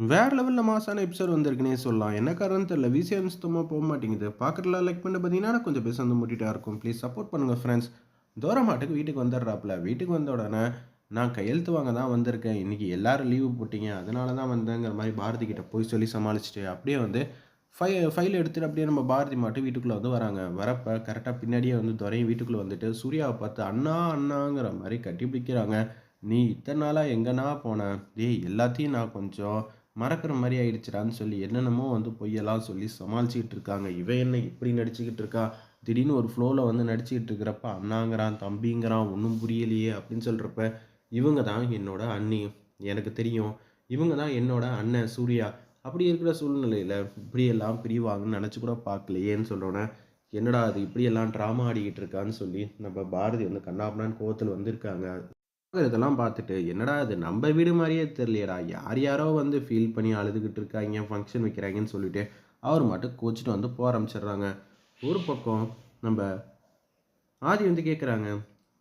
வேறு லெவலில் மாசான எபிசோட் வந்திருக்குனே சொல்லலாம். என்ன காரணம் தெரியல. விசிஎம் சுத்தமாக போக மாட்டேங்குது. பார்க்குறதுலாம் லைக் பண்ண பார்த்தீங்கன்னா, கொஞ்சம் பேச வந்து முட்டிட்டா இருக்கும். ப்ளீஸ் சப்போர்ட் பண்ணுங்கள் ஃப்ரெண்ட்ஸ். தூரமாட்டுக்கு வீட்டுக்கு வந்துடுறாப்புல. வீட்டுக்கு வந்த உடனே, நான் கையெழுத்து வாங்க தான் வந்திருக்கேன். இன்றைக்கி எல்லாரும் லீவு போட்டீங்க. அதனால தான் வந்தேங்கிற மாதிரி பாரதி கிட்ட போய் சொல்லி சமாளிச்சுட்டு, அப்படியே வந்து ஃபை ஃபைல் எடுத்துட்டு அப்படியே நம்ம பாரதி மாட்டு வீட்டுக்குள்ளே வந்து வராங்க. வரப்போ கரெக்டாக பின்னாடியே வந்து துறையும் வீட்டுக்குள்ளே வந்துட்டு, சூர்யாவை பார்த்து அண்ணா, அண்ணாங்கிற மாதிரி கட்டி பிடிக்கிறாங்க. "நீ இத்தனை நாளாக எங்கன்னா போன? டேய் எல்லாத்தையும் நான் கொஞ்சம் மறக்கிற மாதிரி ஆயிடுச்சுடான்னு" சொல்லி என்னென்னமோ வந்து பொய்யெல்லாம் சொல்லி சமாளிச்சுக்கிட்டு இருக்காங்க. இவன் என்ன இப்படி நடிச்சுக்கிட்டு இருக்கா? திடீர்னு ஒரு ஃப்ளோவில் வந்து நடிச்சுக்கிட்டு இருக்கிறப்ப, அண்ணாங்கிறான், தம்பிங்கிறான், ஒன்றும் புரியலையே அப்படின்னு சொல்கிறப்ப இவங்க தான் என்னோட அண்ணி. எனக்கு தெரியும். இவங்க தான் என்னோட அண்ணன் சூர்யா. அப்படி இருக்கிற சூழ்நிலையில் இப்படியெல்லாம் பிரிவாங்கன்னு நினச்சி கூட பார்க்கலையேன்னு சொல்கிறோன்னே என்னடா அது இப்படியெல்லாம் ட்ராமா ஆடிக்கிட்டு இருக்கான்னு சொல்லி, நம்ம பாரதி வந்து கண்ணாபனான்னு கோவத்தில் வந்திருக்காங்க. இதெல்லாம் பார்த்துட்டு, என்னடா இது நம்ம வீடு மாதிரியே தெரியலையேடா. யார் யாரோ வந்து ஃபீல் பண்ணி அழுதுகிட்டு இருக்காங்க ஃபங்க்ஷன் வைக்கிறாங்கன்னு சொல்லிட்டு, அவர் மாட்டுக்கு கோச்சிட்டு வந்து போக ஆரம்பிச்சிடுறாங்க. ஒரு பக்கம் நம்ம ஆதி வந்து கேட்குறாங்க,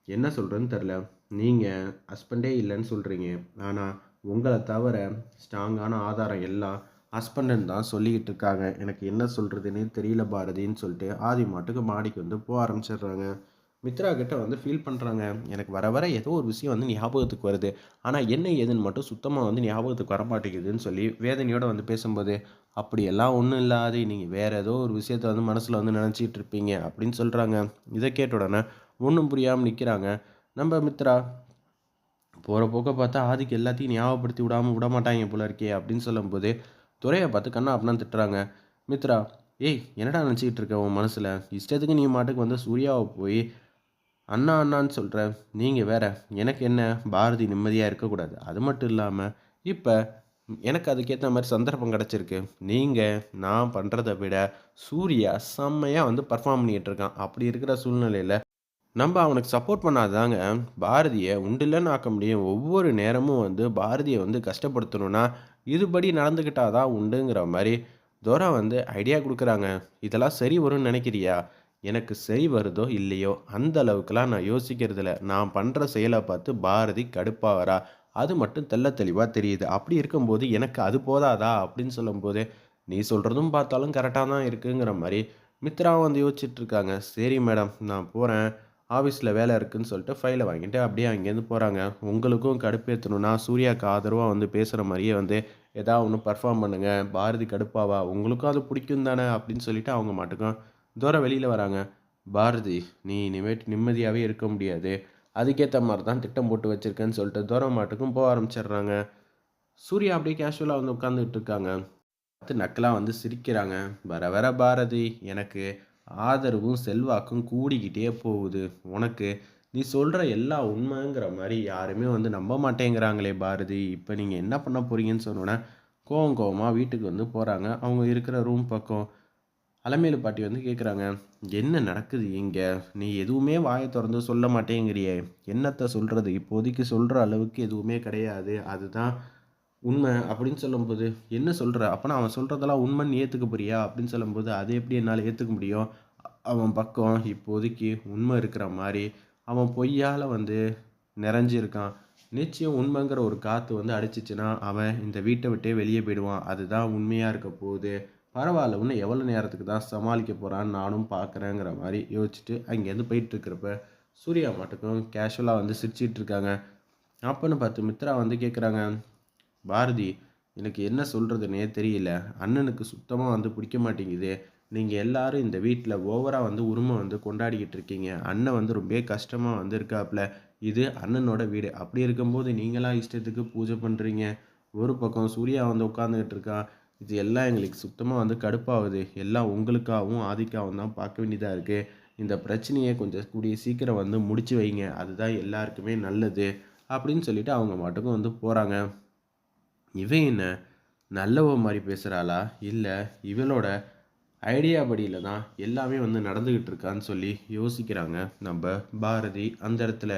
"என்ன சொல்கிறேன்னு தெரியல. நீங்கள் ஹஸ்பண்டே இல்லைன்னு சொல்கிறீங்க ஆனால் உங்களை தவிர ஸ்ட்ராங்கான ஆதாரம் எல்லாம் ஹஸ்பண்டுன்னு தான் சொல்லிக்கிட்டு இருக்காங்க. எனக்கு என்ன சொல்கிறதுன்னு தெரியல பாரதின்னு" சொல்லிட்டு ஆதி மாட்டுக்கு மாடிக்கு வந்து போக ஆரம்பிச்சிடுறாங்க. மித்ரா கிட்ட வந்து ஃபீல் பண்ணுறாங்க எனக்கு வர வர ஏதோ ஒரு விஷயம் வந்து ஞாபகத்துக்கு வருது. ஆனால் என்ன ஏதுன்னு மட்டும் சுத்தமாக வந்து ஞாபகத்துக்கு வரமாட்டேங்குதுன்னு சொல்லி வேதனையோடு வந்து பேசும்போது, "அப்படியெல்லாம் ஒன்றும் இல்லாது நீங்கள் வேறு ஏதோ ஒரு விஷயத்த வந்து மனசில் வந்து நெனச்சுக்கிட்டு இருப்பீங்க" அப்படின்னு சொல்கிறாங்க இதை கேட்ட உடனே ஒன்றும் புரியாமல் நிற்கிறாங்க நம்ம மித்ரா. போகிற போக்க பார்த்தா ஆதிக்கு எல்லாத்தையும் ஞாபகப்படுத்தி விடாமல் விட மாட்டாங்க போல இருக்கே அப்படின்னு சொல்லும்போது, துறையை பார்த்து கண்ணா அப்படின்னா திட்டுறாங்க. மித்ரா, "ஏய் என்னடா நினச்சிக்கிட்டு இருக்க உன் மனசில் இஷ்டத்துக்கு நீ மாட்டுக்கு வந்து சூர்யாவை போய் அண்ணா, அண்ணான்னு சொல்கிற நீங்கள் வேற. எனக்கு என்ன பாரதி நிம்மதியாக இருக்கக்கூடாது. அது மட்டும் இல்லாமல் இப்போ எனக்கு அதுக்கேற்ற மாதிரி சந்தர்ப்பம் கிடச்சிருக்கு நீங்கள் நான் பண்ணுறத விட சூர்யா செம்மையாக வந்து பர்ஃபார்ம் பண்ணிகிட்ருக்கான் இருக்கான். அப்படி இருக்கிற சூழ்நிலையில் நம்ம அவனுக்கு சப்போர்ட் பண்ணாதாங்க பாரதியை பாரதிய உண்டில்லன்னு ஆக்க முடியும். ஒவ்வொரு நேரமும் வந்து பாரதியை வந்து கஷ்டப்படுத்தணும்னா, இதுபடி நடந்துக்கிட்டாதான் உண்டுங்கிற மாதிரி துரை வந்து ஐடியா கொடுக்குறாங்க இதெல்லாம் சரி வரும்னு நினைக்கிறியா எனக்கு சரி வருதோ இல்லையோ, அந்த அளவுக்குலாம் நான் யோசிக்கிறதில்ல. நான் பண்ணுற செயலை பார்த்து பாரதி கடுப்பாகிறா அது மட்டும் தெல்ல தெளிவாக தெரியுது. அப்படி இருக்கும்போது எனக்கு அது போதாதா? அப்படின்னு சொல்லும்போது, நீ சொல்கிறதும் பார்த்தாலும் கரெக்டாக தான் இருக்குங்கிற மாதிரி மித்ராவும் வந்து யோசிச்சுட்ருக்காங்க "சரி மேடம், நான் போகிறேன் ஆஃபீஸில் வேலை இருக்குதுன்னு சொல்லிட்டு ஃபைலை வாங்கிட்டு அப்படியே அங்கேருந்து போகிறாங்க உங்களுக்கும் கடுப்பேற்றணும்னா சூர்யாவுக்கு ஆதரவாக வந்து பேசுகிற மாதிரியே வந்து எதா ஒன்று பர்ஃபார்ம் பண்ணுங்கள் பாரதி கடுப்பாவா. உங்களுக்கும் அது பிடிக்கும் தானே அப்படின்னு சொல்லிட்டு அவங்க மாட்டுக்கும் தூரம் வெளியில் வராங்க. "பாரதி, நீ இனிமேட்டு நிம்மதியாகவே இருக்க முடியாது. அதுக்கேற்ற மாதிரி தான் திட்டம் போட்டு வச்சுருக்கேன்னு சொல்லிட்டு தூரம் மாட்டுக்கும் போக ஆரம்பிச்சிடுறாங்க. சூர்யா அப்படியே கேஷுவலாக வந்து உட்காந்துட்டு இருக்காங்க. பார்த்து நக்கலாக வந்து சிரிக்கிறாங்க. "வர வர பாரதி, எனக்கு ஆதரவும், செல்வாக்கும் கூடிக்கிட்டே போகுது. உனக்கு நீ சொல்கிற எல்லா உண்மைங்கிற மாதிரி யாருமே வந்து நம்ப மாட்டேங்கிறாங்களே பாரதி. இப்போ நீங்கள் என்ன பண்ண போகிறீங்கன்னு சொன்னோன்னே கோவம் கோவமாக வீட்டுக்கு வந்து போகிறாங்க அவங்க இருக்கிற ரூம் பக்கம். அலமேலு பாட்டி வந்து கேட்குறாங்க, "என்ன நடக்குது இங்கே நீ எதுவுமே வாயை திறந்து சொல்ல மாட்டேங்கிறியே. என்னத்தை சொல்கிறது இப்போதைக்கு சொல்கிற அளவுக்கு எதுவுமே கிடையாது. அதுதான் உண்மை" அப்படின்னு சொல்லும்போது, "என்ன சொல்கிற அப்போனா அவன் சொல்கிறதெல்லாம் உண்மைன்னு நீ போறியா?" அப்படின்னு சொல்லும்போது, அதை எப்படி என்னால் ஏற்றுக்க முடியும்? அவன் பக்கம் இப்போதைக்கு உண்மை இருக்கிற மாதிரி அவன் பொய்யால் வந்து நிறைஞ்சிருக்கான். நிச்சயம் உண்மைங்கிற ஒரு காற்று வந்து அடிச்சிச்சுன்னா அவன் இந்த வீட்டை விட்டே வெளியே போயிடுவான். அதுதான் உண்மையாக இருக்க போகுது. பரவாயில்ல இன்னும் எவ்வளோ நேரத்துக்கு தான் சமாளிக்க போகிறான்னு நானும் பார்க்குறேங்கிற" மாதிரி யோசிச்சுட்டு அங்கேருந்து போயிட்டுருக்கிறப்ப சூர்யா மட்டுக்கும் கேஷுவலாக வந்து சிரிச்சிட்டு இருக்காங்க. அப்பன்னு பார்த்து மித்ரா வந்து கேட்குறாங்க, "பாரதி, எனக்கு என்ன சொல்கிறதுனே தெரியல. அண்ணனுக்கு சுத்தமாக வந்து பிடிக்க மாட்டேங்குது. நீங்கள் எல்லாரும் இந்த வீட்டில் ஓவராக வந்து உரிமை வந்து கொண்டாடிக்கிட்டு இருக்கீங்க. அண்ணன் வந்து ரொம்ப கஷ்டமாக வந்து இருக்காப்புல இது அண்ணனோட வீடு. அப்படி இருக்கும்போது நீங்களாம் இஷ்டத்துக்கு பூஜை பண்ணுறீங்க ஒரு பக்கம் சூர்யா வந்து உட்காந்துக்கிட்டு இருக்கான். இது எல்லாம் எங்களுக்கு சுத்தமாக வந்து கடுப்பாகுது. எல்லாம் உங்களுக்காகவும், ஆதிக்காகவும் தான் பார்க்க வேண்டியதாக இருக்குது இந்த பிரச்சனையை கொஞ்சம் கூடிய சீக்கிரம் வந்து முடிச்சு வைங்க. அதுதான் எல்லாருக்குமே நல்லது" அப்படின்னு சொல்லிட்டு அவங்க மாட்டுக்கும் வந்து போகிறாங்க இவன் என்ன? நல்லவ மாதிரி பேசுகிறாளா இல்லை இவளோட ஐடியா படியில் தான் எல்லாமே வந்து நடந்துக்கிட்டு இருக்கான்னு சொல்லி யோசிக்கிறாங்க நம்ம பாரதி. அந்த இடத்துல.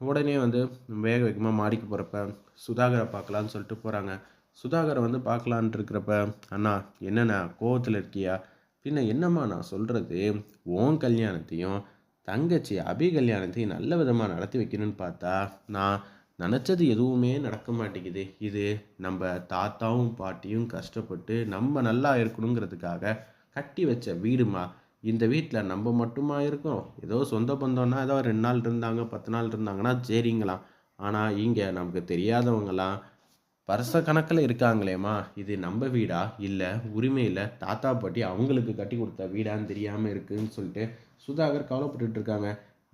உடனே வந்து வேக வேகமாக மாடிக்கு போகிறப்ப சுதாகரை பார்க்கலான்னு சொல்லிட்டு போகிறாங்க சுதாகரை வந்து பார்க்கலான்ட்டு இருக்கிறப்ப, "அண்ணா, என்னண்ணா கோவத்தில் இருக்கியா?" "பின்ன என்னம்மா நான் சொல்கிறது ஓன் கல்யாணத்தையும், தங்கச்சி அபி கல்யாணத்தையும் நல்ல விதமாக நடத்தி வைக்கணும்னு பார்த்தா, நான் நினச்சது எதுவுமே நடக்க மாட்டேங்குது. இது நம்ம தாத்தாவும் பாட்டியும் கஷ்டப்பட்டு நம்ம நல்லா இருக்கணுங்கிறதுக்காக கட்டி வச்ச வீடுமா? இந்த வீட்டில் நம்ம மட்டுமா இருக்கோம்? ஏதோ சொந்த பந்தம்னா ஏதோ ரெண்டு நாள் இருந்தாங்க பத்து நாள் இருந்தாங்கன்னா சரிங்களாம். ஆனால் இங்கே நமக்கு தெரியாதவங்களாம் வருஷ கணக்கில் இருக்காங்களேம்மா. இது நம்ம வீடா? இல்லை உரிமையில் தாத்தா பாட்டி அவங்களுக்கு கட்டி கொடுத்த வீடான்னு தெரியாமல் இருக்குன்னு சொல்லிட்டு சுதாகர் கவலைப்பட்டுட்டு இருக்காங்க.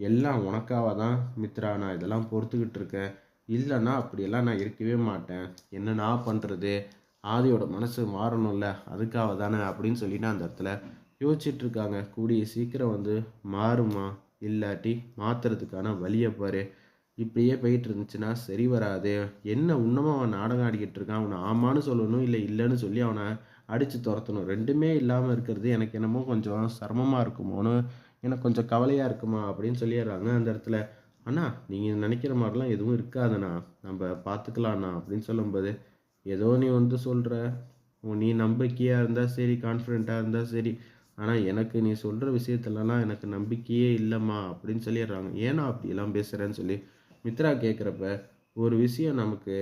எல்லாம் உனக்காக தான் மித்ரா. நான் இதெல்லாம் பொறுத்துக்கிட்டு இருக்கேன். இல்லைன்னா அப்படியெல்லாம் நான் இருக்கவே மாட்டேன். என்ன நான் பண்ணுறது ஆதியோட மனசு மாறணும்ல. அதுக்காக தானே அப்படின்னு சொல்லிட்டு அந்த இடத்துல யோசிச்சுட்டு இருக்காங்க. கூடிய சீக்கிரம் வந்து மாறுமா? இல்லாட்டி மாற்றுறதுக்கான வழியை பாரு. இப்படியே போயிட்டு இருந்துச்சுன்னா சரி வராது. என்ன இன்னமும் அவன் நாடகம் ஆடிக்கிட்டு இருக்கான்? அவனை ஆமான்னு சொல்லணும் இல்லை இல்லைன்னு சொல்லி அவனை அடித்து துரத்தணும். ரெண்டுமே இல்லாமல் இருக்கிறது எனக்கு என்னமோ கொஞ்சம் சிரமமாக இருக்குமோன்னு எனக்கு கொஞ்சம் கவலையாக இருக்குமா? அப்படின்னு சொல்லிடுறாங்க அந்த இடத்துல. அண்ணா நீங்கள் நினைக்கிற மாதிரிலாம் எதுவும் இருக்காதுண்ணா. நம்ம பார்த்துக்கலாண்ணா அப்படின்னு சொல்லும்போது ஏதோ நீ வந்து சொல்கிற நீ நம்பிக்கையாக இருந்தால் சரி கான்ஃபிடெண்ட்டாக இருந்தால் சரி. ஆனால் எனக்கு நீ சொல்கிற விஷயத்துலலாம் எனக்கு நம்பிக்கையே இல்லைம்மா அப்படின்னு சொல்லிடுறாங்க. ஏன்னா அப்படியெல்லாம் பேசுகிறேன்னு சொல்லி மித்ரா கேட்குறப்ப ஒரு விஷயம் நமக்கு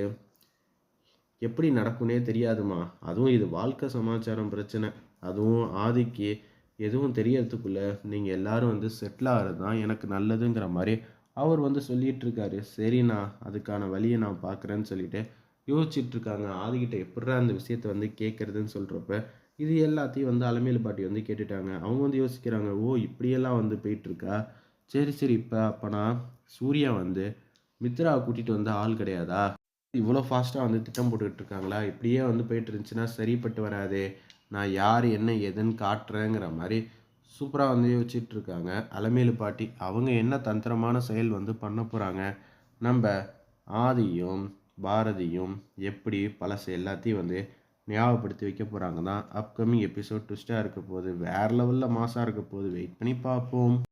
எப்படி நடக்கும்னே தெரியாதுமா. அதுவும் இது வாழ்க்கை சமாச்சாரம் பிரச்சனை. அதுவும் ஆதிக்கு எதுவும் தெரியறதுக்குள்ளே நீங்கள் எல்லாரும் வந்து செட்டில் ஆகிறது தான் எனக்கு நல்லதுங்கிற மாதிரி அவர் வந்து சொல்லிட்டு இருக்காரு சரிண்ணா அதுக்கான வழியை நான் பார்க்குறேன்னு சொல்லிட்டு யோசிச்சுட்டு இருக்காங்க ஆதிக்கிட்ட எப்படா அந்த விஷயத்த வந்து கேட்குறதுன்னு சொல்கிறப்ப இது எல்லாத்தையும் வந்து அலமேலு பாட்டி வந்து கேட்டுட்டாங்க. அவங்க வந்து யோசிக்கிறாங்க ஓ இப்படியெல்லாம் வந்து போயிட்டுருக்கா? சரி சரி இப்போ அப்போனா சூர்யா வந்து மித்ராவை கூட்டிகிட்டு வந்த ஆள் கிடையாதா? இவ்வளோ ஃபாஸ்ட்டாக வந்து திட்டம் போட்டுக்கிட்டு இருக்காங்களா? இப்படியே வந்து போயிட்டு இருந்துச்சுன்னா சரிப்பட்டு வராது. நான் யார் என்ன எதுன்னு காட்டுறேங்கிற மாதிரி சூப்பராக வந்து யோசிச்சுட்டு இருக்காங்க. அலமேலு பாட்டி அவங்க என்ன தந்திரமான செயல் வந்து பண்ண போகிறாங்க நம்ம ஆதியும் பாரதியும் எப்படி பழசு எல்லாத்தையும் வந்து ஞாபகப்படுத்தி வைக்க போகிறாங்க தான் அப்கமிங் எபிசோட் ட்விஸ்ட்டாக இருக்க போகுது. வேறு லெவலில் மாசாக இருக்க போகுது. வெயிட் பண்ணி பார்ப்போம்.